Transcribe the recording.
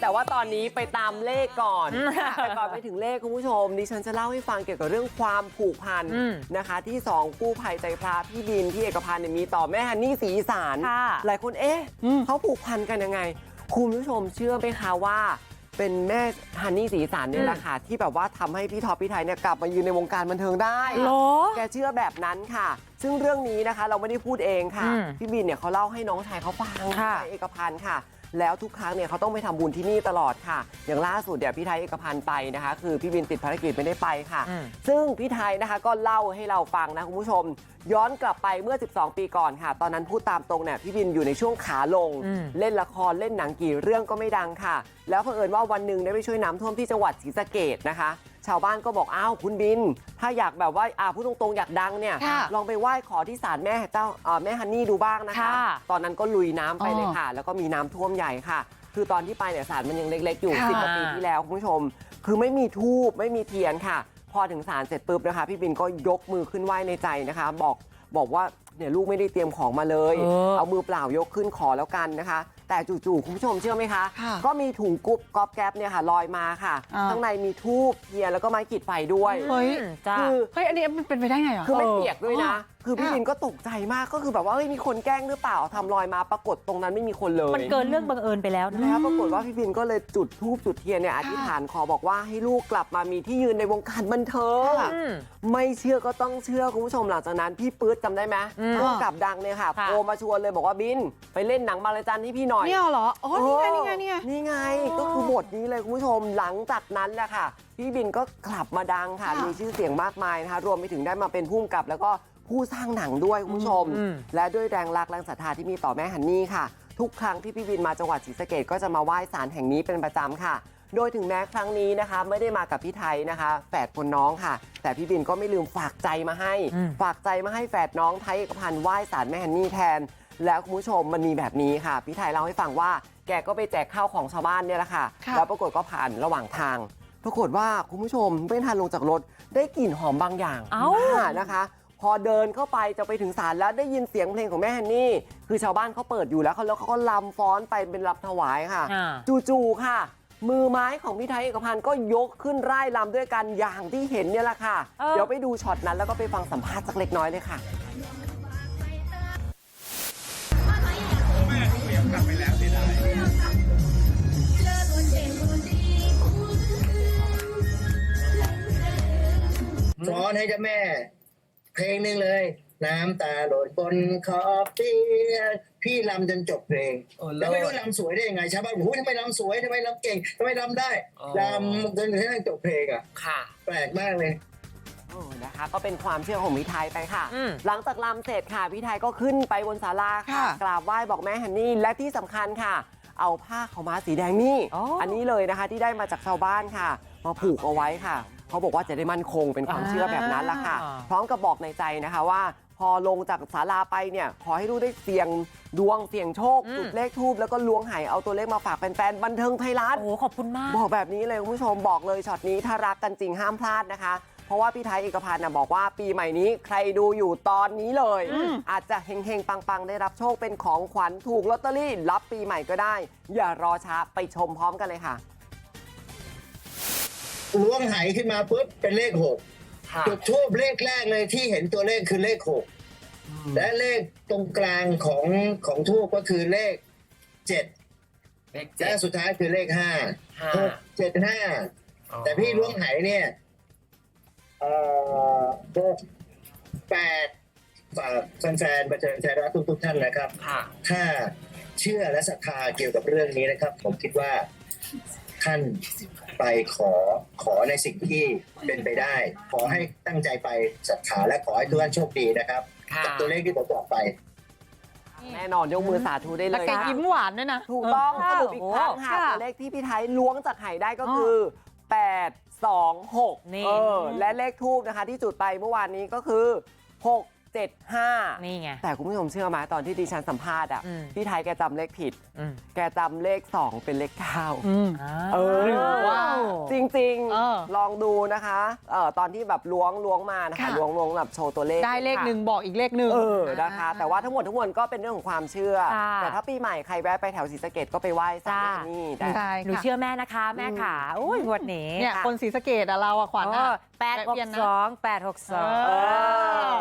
แต่ว่าตอนนี้ไปตามเลขก่อนอืมแต่ก่อนไปถึงเลขคุณผู้ชม ดิฉันจะเล่าให้ฟังเกี่ยวกับเรื่องความผูกพันอืมนะคะ ที่สองกู้ภัยใจพระพี่บินพี่เอกพันธ์เนี่ยมีต่อแม่ฮันนี่ศรีอีสานค่ะหลายคนเอ๊ะอืมเขาผูกพันกันยังไง คุณผู้ชมเชื่อไหมคะว่าเป็นแม่ฮันนี่ศรีอีสานเนี่ยแหละค่ะ ที่แบบว่าทำให้พี่ท็อปพี่ไทยเนี่ยกลับมายืนในวงการบันเทิงได้เหรอแกเชื่อแบบนั้นค่ะ ซึ่งเรื่องนี้นะคะเราไม่ได้พูดเองค่ะอืมพี่บินเนี่ยเขาเล่าให้น้องชายเขาฟังค่ะพี่ไทยเอกพันธ์ค่ะ แล้วทุกครั้งเนี่ยเขาต้องไปทำบุญที่นี่ตลอดค่ะ อย่างล่าสุดเดี๋ยวพี่ไทยเอกพันธ์ไปนะคะ คือพี่บินติดภารกิจไม่ได้ไปค่ะอืมซึ่งพี่ไทยนะคะก็เล่าให้เราฟังนะคุณผู้ชม ย้อนกลับไปเมื่อ 12 ปีก่อนค่ะ ตอนนั้นพูดตามตรงเนี่ยพี่บินอยู่ในช่วงขาลงอืมเล่นละครเล่นหนังกี่เรื่องก็ไม่ดังค่ะ แล้วเผอิญว่าวันหนึ่งได้ไปช่วยน้ำท่วมที่จังหวัดศรีสะเกดนะคะ ชาวบ้านก็บอกอ้าวคุณบิน ถ้าอยากแบบว่าอ่าพูดตรงๆอยากดังเนี่ย ค่ะลองไปไหว้ขอที่ศาลแม่เจ้าเอ่อแม่ฮันนี่ดูบ้างนะคะ ค่ะตอนนั้นก็ลุยน้ำไปเลยอ๋อค่ะ แล้วก็มีน้ำท่วมใหญ่ค่ะ คือตอนที่ไปเนี่ยศาลมันยังเล็ก ๆ อยู่ค่ะ สิบกว่าปีที่แล้วคุณผู้ชม คือไม่มีทูบไม่มีเทียนค่ะ พอถึงศาลเสร็จปุ๊บนะคะ พี่บินก็ยกมือขึ้นไหว้ในใจนะคะ บอกบอกว่าเนี่ยลูกไม่ได้เตรียมของมาเลย เออ เอามือเปล่ายกขึ้นขอแล้วกันนะคะ แต่จู่ๆคุณผู้ชมเชื่อไหมคะค่ะก็มีถุงกุ๊บก๊อบแก๊บเนี่ยค่ะลอยมาค่ะอ่าข้างในมีทูบเทียนแล้วก็ไม้ขีดไฟด้วยเฮ้ยอืมจ้าคือเฮ้ยอันนี้มันเป็นไปได้ไงอะคือไม่เออเปียกด้วยนะคือพี่ค่ะบินก็ตกใจมากก็คือแบบว่าเฮ้ยมีคนแกล้งหรือเปล่าทำลอยมาปรากฏตรงนั้นไม่มีคนเลยมันเกินเรื่องบังเอิญไปแล้วนะแล้วปรากฏว่าพี่บินก็เลยจุดธูปจุดเทียนเนี่ยอธิษฐานขอบอกว่าให้ลูกกลับมามีที่ยืนในวงการบันเทิงค่ะอืมไม่เชื่อก็ต้องเชื่อคุณผู้ชมหลังจากนั้นพี่ปื๊ดจำได้ไหมอืมร่วมกับดังเนี่ยค่ะค่ะโทรมาชวนเลยบอกว่าบินไปเล่นหนังบางระจันให้พี่หน่อยเนี่ยเหรออ๋อนี่ไงนี่ไงนี่ไงนี่ไงก็คือบทนี้เลยคุณผู้ชมหลังจากนั้นแหละค่ะพี่บินก็กลับมาดังค่ะค่ะมีชื่อเสียงมากมายนะคะรวมไปถึงได้มาเป็นผู้กำกับแล้วก็ ผู้สร้างหนังด้วยคุณผู้ชมอืมและด้วยแรงรักแรงศรัทธาที่มีต่อแม่ฮันนี่ค่ะ ทุกครั้งที่พี่บินมาจังหวัดศรีสะเกดก็จะมาไหว้ศาลแห่งนี้เป็นประจำค่ะ โดยถึงแม้ครั้งนี้นะคะ ไม่ได้มากับพี่ไทยนะคะแฝดคนน้องค่ะ แต่พี่บินก็ไม่ลืมฝากใจมาให้อืมฝากใจมาให้แฝดน้องไทยเอกพันธ์ไหว้ศาลแม่ฮันนี่แทน แล้วคุณผู้ชมมันมีแบบนี้ค่ะพี่ไทยเล่าให้ฟังว่าแกก็ไปแจกข้าวของชาวบ้านเนี่ยแหละค่ะค่ะแล้วปรากฏก็ผ่านระหว่างทาง ปรากฏว่าคุณผู้ชมไม่ทันลงจากรถได้กลิ่นหอมบางอย่างเอ้ามานะคะ พอเดินเข้าไปจะไปถึงศาลแล้วได้ยินเสียงเพลงของแม่ฮันนี่ คือชาวบ้านเขาเปิดอยู่แล้วเขาแล้วเขาก็ลำฟ้อนไปเป็นรับถวายค่ะอ่าจู่ๆค่ะ มือไม้ของพี่ไทยเอกพันธ์ก็ยกขึ้นร่ายลำด้วยกันอย่างที่เห็นเนี่ยแหละค่ะเออเดี๋ยวไปดูช็อตนั้นแล้วก็ไปฟังสัมภาษณ์สักเล็กน้อยเลยค่ะฟ้อนให้เจ้าแม่ เพลงหนึ่งเลย น้ำตาหล่นบนขอบเตียงพี่ลำจนจบเพลงโอ้เลิศแล้วไม่รู้ลำสวยได้ยังไงชาวบ้านบอกโอ้ยทำไมลำสวยทำไมลำเก่งทำไมลำได้อ๋อ ลำจนกระทั่งจบเพลงอะค่ะ แปลกมากเลย โอ้นะคะก็เป็นความเชื่อของพี่ไทยไปค่ะ อืมหลังจากลำเสร็จค่ะพี่ไทยก็ขึ้นไปบนศาลาค่ะ ค่ะกราบไหว้บอกแม่ฮันนี่และที่สำคัญค่ะ เอาผ้าขาวม้าสีแดงนี่อ๋ออัอันนี้เลยนะคะที่ได้มาจากชาวบ้านค่ะ มาผูกเอาไว้ค่ะ เขาบอกว่าจะได้มั่นคงเป็นความเชื่อแบบนั้นละค่ะอ่าพร้อมกับบอกในใจนะคะว่าพอลงจากศาลาไปเนี่ยขอให้ลูกได้เสี่ยงดวงเสี่ยงโชคอืมจุดเลขทูบแล้วก็ล้วงไหเอาตัวเลขมาฝากแฟนๆบันเทิงไทยรัฐโอ้โหขอบคุณมากบอกแบบนี้เลยคุณผู้ชมบอกเลยช็อตนี้ถ้ารักกันจริงห้ามพลาดนะคะเพราะว่าพี่ไทยเอกพันธ์นะบอกว่าปีใหม่นี้ใครดูอยู่ตอนนี้เลย อาจจะเฮงๆ ปังๆ ได้รับโชคเป็นของขวัญถูกลอตเตอรี่รับปีใหม่ก็ได้ อย่ารอช้าไปชมพร้อมกันเลยค่ะ ล้วงไหขึ้นมาปุ๊บเป็นเลขหกค่ะจุดทูบเลขแรกเลยที่เห็นตัวเลขคือเลขหกและเลขตรงกลางของของทูบก็คือเลขเจ็ดเลขและสุดท้ายคือเลขห้าห้าหกเจ็ดห้าแต่พี่ล้วงไหเนี่ยเอ่อหกแปดฝากแฟนๆบันเทิงไทยรัฐทุกๆท่านนะครับ ค่ะ ถ้าเชื่อและศรัทธาเกี่ยวกับเรื่องนี้นะครับ ผมคิดว่า ท่านไปขอขอในสิ่งที่เป็นไปได้ ขอให้ตั้งใจไปศรัทธาและขอให้ทุกท่านโชคดีนะครับค่ะกับตัวเลขที่ผมบอกไป แน่นอนยกมือสาธุได้เลแล้วยแกค่ะยิ้มหวานด้วยนะ ถูกต้องเสรุปอีกครั้งค่ะค่ะตัวเลขที่พี่ไทยล้วงจากไหได้ก็คือ 8 2 6นี่ เออและเลขทูบนะคะ ที่จุดไปเมื่อวานนี้ก็คือ6 75 นี่ไง แต่คุณผู้ชมเชื่อไหมตอนที่ดิฉันสัมภาษณ์อะ อืม พี่ไทยแกจำเลขผิด อืมแกจำเลข 2 เป็นเลข9อืมเออ ว้าว จริงเออ ลองดูนะคะเอ่อตอนที่แบบล้วงล้วงมานะคะค่ะ ล้วงล้วงแบบโชว์ตัวเลขได้เลขหนึ่งบอกอีกเลขหนึ่ง เออนะคะ แต่ว่าทั้งหมดทั้งมวลก็เป็นเรื่องของความเชื่อ ค่ะแต่ถ้าปีใหม่ใครแวะไปแถวศรีสะเกดก็ไปไหว้สร้างจ้านี่ได้ ใช่หนูค่ะเชื่อแม่นะคะแม่ขาโอ้ยงวดนี้เนี่ยคนศรีสะเกดอะเราอะขวัญอะ แปดหกเปลี่ยนนะสองแปดหกสอง เออ